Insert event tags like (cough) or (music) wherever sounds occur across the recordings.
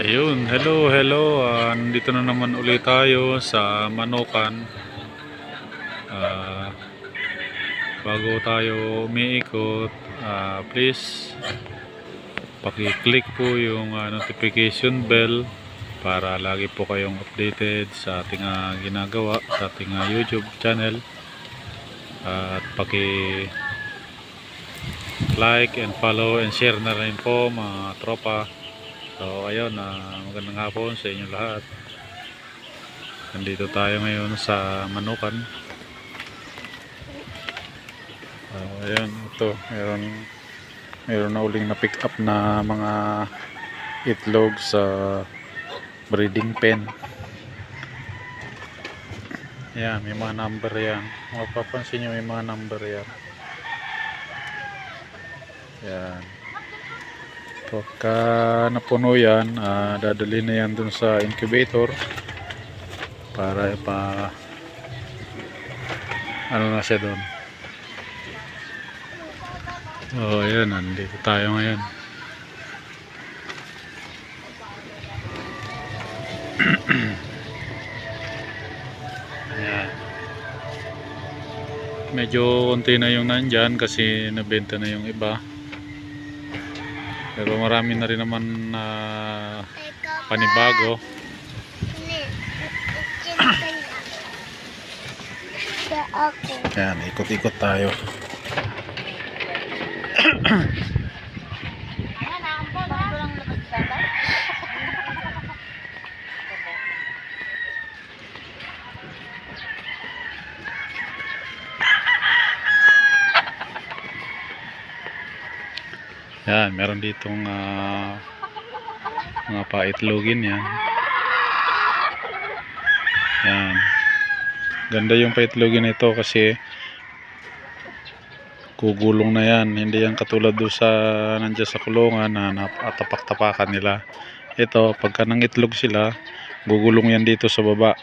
Ayun, hello, hello. Ah, nandito na naman ulit tayo sa Manokan. Ah, bago tayo umiikot, ah, please paki-click po yung ah, notification bell para lagi po kayong updated sa ating ah, ginagawa sa ating ah, YouTube channel. at paki like and follow and share na rin po mga tropa. So ayun, uh, magandang hapon sa inyo lahat. Nandito tayo ngayon sa Manukan. So ayun, ito, meron meron na uling na pick up na mga itlog sa breeding pen. Ayan, may mga number yan. Mapapansin nyo may mga number yan. Yan. Pagka napuno yan, ah, dadali na yan dun sa incubator para pa ano na siya dun. Oh, ayan, nandito tayo ngayon. (clears throat) Ayan. Medyo konti na yung nandyan kasi nabenta na yung iba. Pero marami na rin naman na panibago. Sa ako. Ayan, ikot-ikot tayo. Yan, meron ditong ah, mga paitlogin yan. Yan. Ganda yung paitlogin nito kasi gugulong na yan. Hindi yan katulad doon sa nandiyan sa kulungan na natapak-tapakan nila. Ito, pagka nangitlog sila, gugulong yan dito sa baba.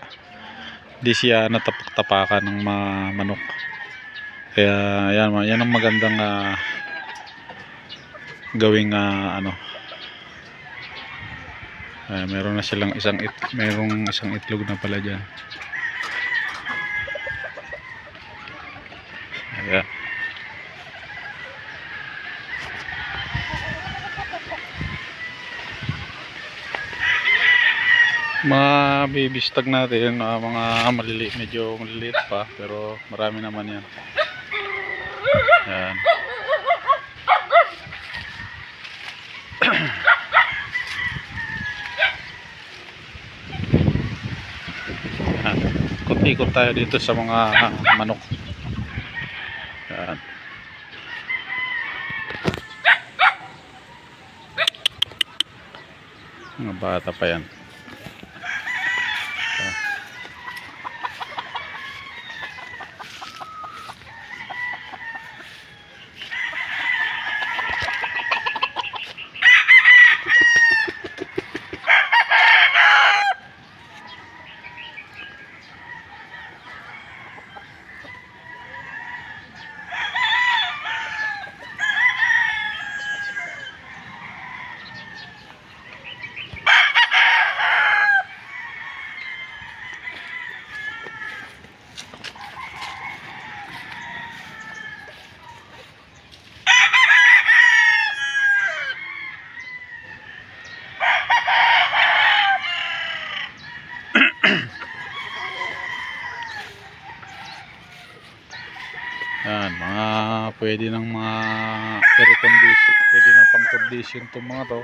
Hindi siya natapak-tapakan ng mga manok. Kaya yan, yan ang magandang ah, gawing ah, ano Ah, meron na silang isang it, merong isang itlog na pala diyan. Ayan. Mga baby natin, ah, mga maliliit, medyo maliliit pa, pero marami naman yan. Yan. Yan. Ikot-ikot tayo dito sa mga manok. Yan. Mga bata pa yan. Yan, mga pwede ng mga air condition, pwede na pang condition itong mga to.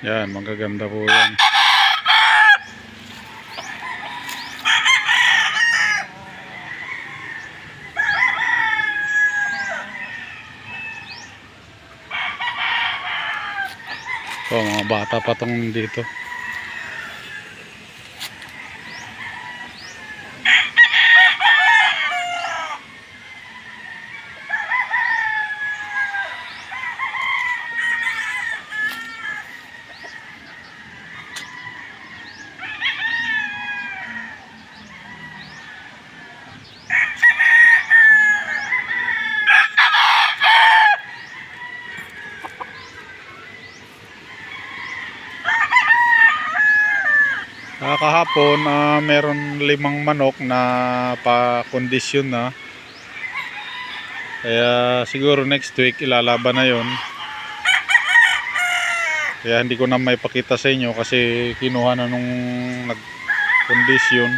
Yan, magaganda po yan. Oh, mga bata pa tong dito. Ah, kahapon, ah, meron limang manok na pa-kondisyon na. Kaya siguro next week ilalaban na yon. Kaya hindi ko na may pakita sa inyo kasi kinuha na nung nag-kondisyon.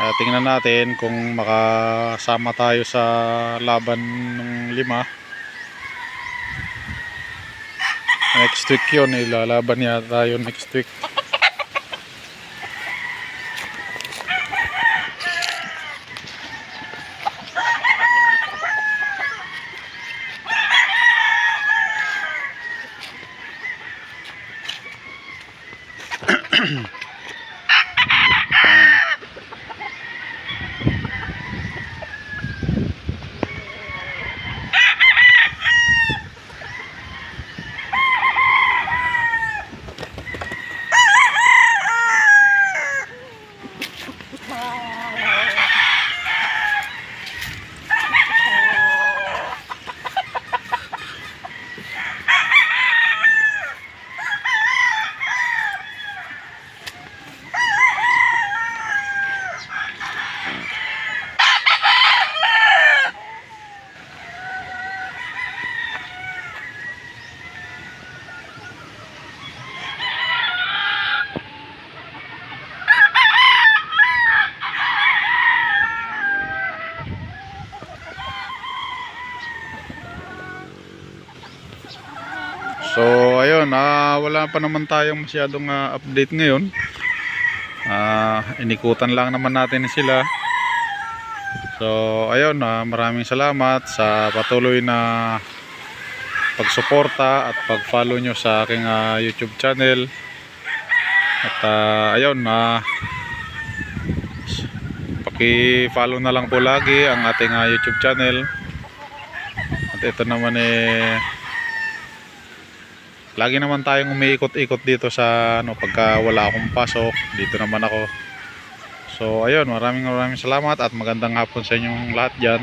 Ah, tingnan natin kung makasama tayo sa laban ng lima. Next week yun, ilalaban yata tayo next week. So, ayun, ah, wala pa naman tayong masyadong ah, update ngayon. Ah, inikutan lang naman natin sila. So, ayun, ah, maraming salamat sa patuloy na pagsuporta at pag-follow nyo sa aking ah, YouTube channel. At ah, ayun, ah, paki-follow na lang po lagi ang ating ah, YouTube channel. At ito naman eh Lagi naman tayong umiikot-ikot dito sa ano pagka wala akong pasok, dito naman ako. So ayun, maraming maraming salamat at magandang hapon sa inyong lahat diyan.